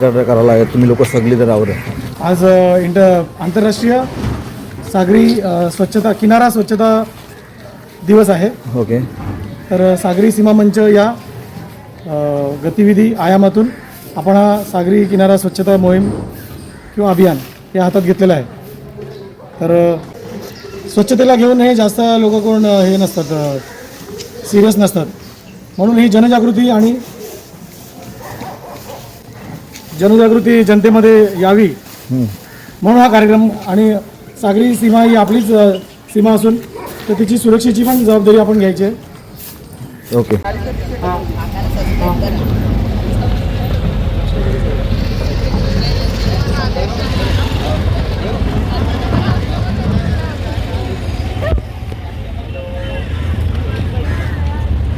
करावा लागेल. तुम्ही लोक सगळी तर आवर आज अ, इंट आंतरराष्ट्रीय सागरी स्वच्छता किनारा स्वच्छता दिवस आहे. ओके. तर सागरी सीमा मंच या गतिविधी आयामातून आपण हा सागरी किनारा स्वच्छता मोहीम किंवा अभियान हे हातात घेतलेलं आहे. तर स्वच्छतेला घेऊन हे जास्त लोक कोण हे नसतात सिरियस नसतात. म्हणून ही जनजागृती आणि जनजागृती जनतेमध्ये यावी म्हणून हा कार्यक्रम आणि सागरी सीमा ही आपलीच सीमा असून तर तिची सुरक्षेची पण जबाबदारी आपण घ्यायची आहे. ओके.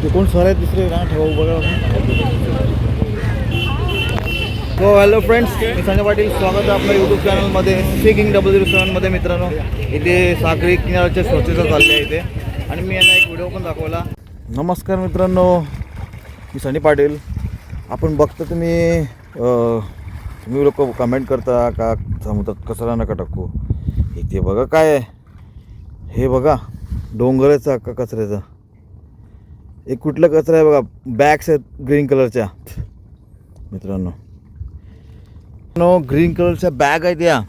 ते कोण सर आहेत दुसरे? ना ठेवा बघा हो हॅलो फ्रेंड्स मी संजय पाटील. स्वागत आहे आपल्या यूट्यूब चॅनलमध्ये स्पीकिंग डबल झिरो सेवनमध्ये मित्रांनो. इथे सागरी किनाऱ्याच्या स्वच्छता चालली आहे इथे. आणि मी यांना एक व्हिडिओ पण दाखवला. नमस्कार मित्रांनो. मी सनी पाटील. आपण बघता तुम्ही तुम्ही लोक कमेंट करता का समुद्रात कचरा नका टाकू? इथे बघा काय आहे. हे बघा डोंगराचा का कचऱ्याचा? एक कुठला कचरा आहे बघा बॅग्स आहेत ग्रीन कलरच्या मित्रांनो. नो ग्रीन कलरच्या बॅग आहेत या.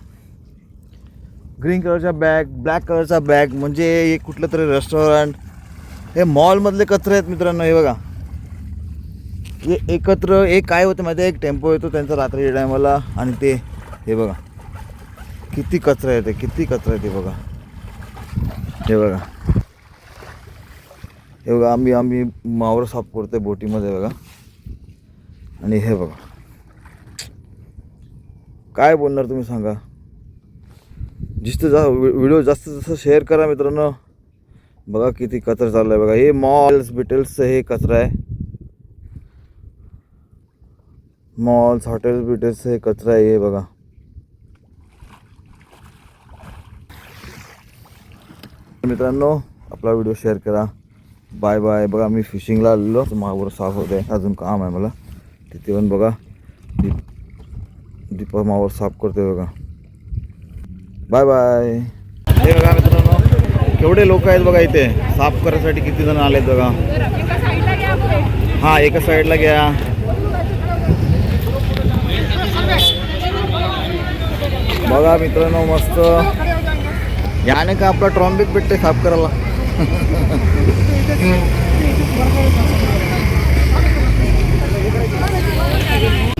ग्रीन कलरच्या बॅग ब्लॅक कलरचा बॅग म्हणजे एक कुठलं तरी रेस्टॉरंट हे मॉलमधले कचरे आहेत मित्रांनो हे बघा. हे एकत्र एक काय होतं माहिती एक टेम्पो येतो त्यांचा रात्री टायमाला आणि ते हे बघा. किती कचरा येते किती कचरा येते बघा. हे बघा. हे बघा आम्ही आम्ही मावर साफ आहे बोटीमध्ये बघा. आणि हे बघा. काय बोलणार तुम्ही सांगा? जिस्त जा व्हिडिओ जास्त जास्त शेअर करा मित्रांनो. बघा किती कचरा चाललाय बघा. हे मॉल्स बिटेल्सचं हे कचरा आहे. मॉल्स हॉटेल्स बिटेल्सचं हे कचरा आहे हे बघा. मित्रांनो आपला व्हिडिओ शेअर करा. बाय बाय बघा मी फिशिंगला आलेलो. मावर साफ होत आहे अजून काम आहे मला. तिथे येऊन बघा. दीप दीपा मावर साफ करते बघा. Bye bye. हे बघा मित्रांनो केवढे लोक आहेत बघा इथे. साफ करायसाठी किती जण आलेत बघा. हां एका साईडला घ्या. बघा मित्रांनो मस्त. याने का आपला ट्रॉम्बिक भेटते साफ करायला?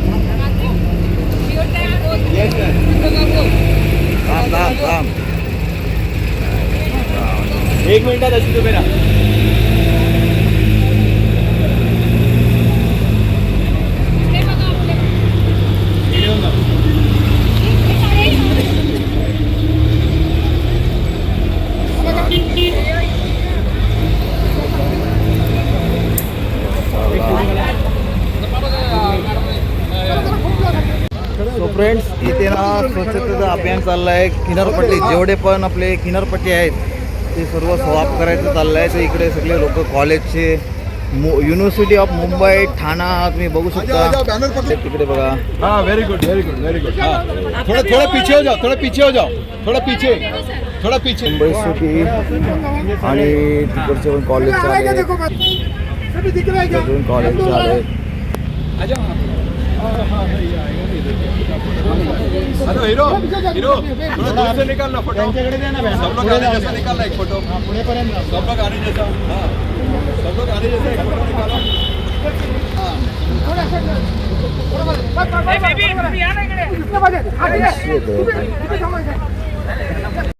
एक मिनिटात अशी तुम्ही ना फ्रेंड्स इथे ना स्वच्छतेचं अभियान चाललं आहे किनारपट्टी जेवढे पण आपले किनारपट्टी आहेत ते सर्व स्वाप करायचं चाललं आहे तर इकडे सगळे लोक कॉलेजचे मु युनिव्हर्सिटी ऑफ मुंबई ठाणा तुम्ही बघू शकता. तिकडे बघा. हाँ very good very good very good हाँ. थोड़ा थोड़ा पीछे हो जाओ थोड़ा पीछे हो जाओ थोड़ा पीछे. थोड़ा पीछे. मुंबई सिटी आणि तिकडचे पण कॉलेजचे आले तिकडून कॉलेजचे आले हेलो हीरो हीरो थोड़ा दूर से निकालना फोटो सब लोग आने जैसा निकालना एक फोटो सब लोग आने जैसा हाँ. सब लोग आने जैसा एक फोटो निकालो.